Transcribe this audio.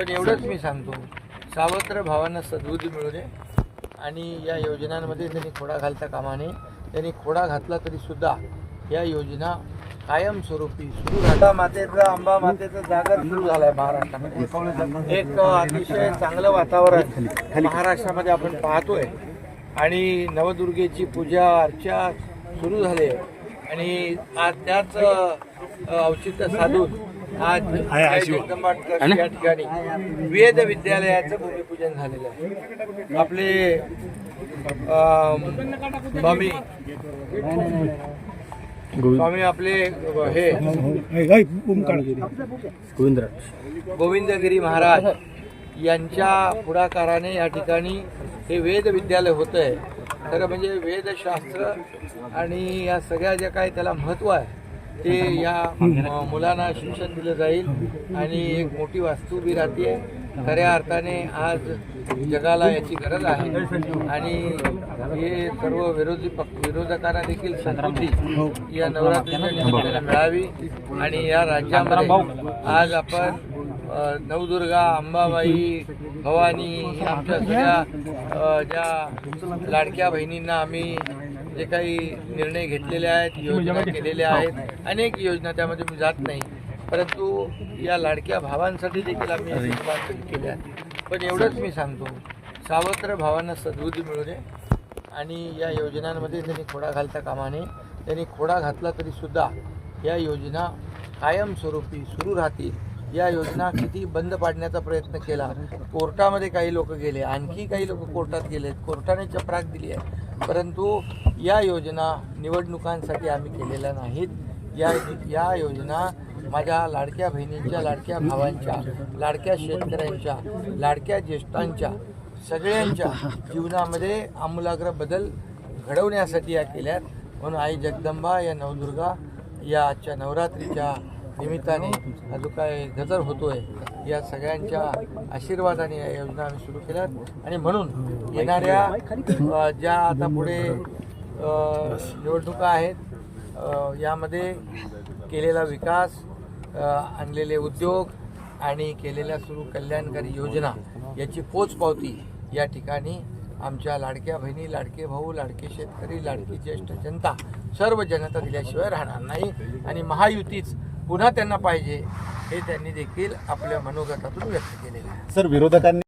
पण एवढंच मी सांगतो. सावत्र भावांना सद्बुद्धी मिळू दे आणि या योजनांमध्ये त्यांनी खोडा घालता कामा नये त्यांनी खोडा घातला तरी सुद्धा या योजना कायमस्वरूपी सुरू राहता मातेचा आंबा मातेचा जागर सुरू झालाय महाराष्ट्रामध्ये. एक अतिशय चांगलं वातावरण महाराष्ट्रामध्ये आपण पाहतोय. आणि नवदुर्गेची पूजा अर्चा सुरू झाली. आहे आणि त्याच औचित्य साधून आज या ठिकाणी. वेद विद्यालयाचं भूमिपूजन झालेलं आहे. आपले स्वामी स्वामी आपले हे गोविंदगिरी महाराज यांच्या पुढाकाराने या ठिकाणी हे वेद विद्यालय होतं आहे खरं म्हणजे वेदशास्त्र आणि या सगळ्या ज्या काही त्याला महत्त्व आहे ते या मुलांना शिक्षण दिलं जाईल आणि एक मोठी वास्तू बी राहते. खऱ्या अर्थाने आज जगाला याची गरज आहे. आणि हे सर्व विरोधी पक्ष विरोधकांना देखील संस्कृती या नवरात्रीच्या मिळावी. आणि या राज्यामध्ये आज आपण नवदुर्गा अंबाबाई भवानी आमच्या सगळ्या ज्या लाडक्या बहिणींना आम्ही जे काही निर्णय घेतलेले आहेत योजना केलेल्या आहेत अनेक योजना त्यामध्ये मी जात नाही. परंतु या लाडक्या भावांसाठी देखील आम्ही असे उपाय केले आहेत पण एवढंच मी सांगतो सावत्र भावांना सद्बुद्धी मिळू दे आणि या योजनांमध्ये त्यांनी खोडा घालता कामा नये. त्यांनी खोडा घातला तरी सुद्धा या योजना कायमस्वरूपी सुरू राहतील. या योजना किती बंद पाडण्याचा प्रयत्न केला कोर्टामध्ये काही लोक गेले आणखी काही लोक कोर्टात गेले कोर्टाने चपराक दिली आहे. परंतु या योजना निवडणुकांसाठी आम्ही केलेल्या नाहीत. या या योजना माझ्या लाडक्या बहिणींच्या लाडक्या भावांच्या लाडक्या शेतकऱ्यांच्या लाडक्या ज्येष्ठांच्या सगळ्यांच्या जीवनामध्ये आमूलाग्र बदल घडवण्यासाठी या केल्यात. म्हणून आई जगदंबा या नवदुर्गा या आजच्या नवरात्रीच्या निमित्ताने जो काय गजर होतोय या सगळ्यांच्या आशीर्वादाने या योजना आम्ही सुरू केल्यात. आणि म्हणून येणाऱ्या ज्या आता पुढे निवडणुका आहेत यामध्ये केलेला विकास आणलेले उद्योग आणि केलेल्या सुरू कल्याणकारी योजना याची पोचपावती या ठिकाणी आमच्या लाडक्या बहिणी लाडके भाऊ लाडके शेतकरी लाडकी ज्येष्ठ जनता सर्व जनता दिल्याशिवाय राहणार नाही. आणि महायुतीच पुन्हा त्यांना पाहिजे हे त्यांनी देखील आपल्या मनोगतातून व्यक्त केलेलं आहे. सर विरोधकांनी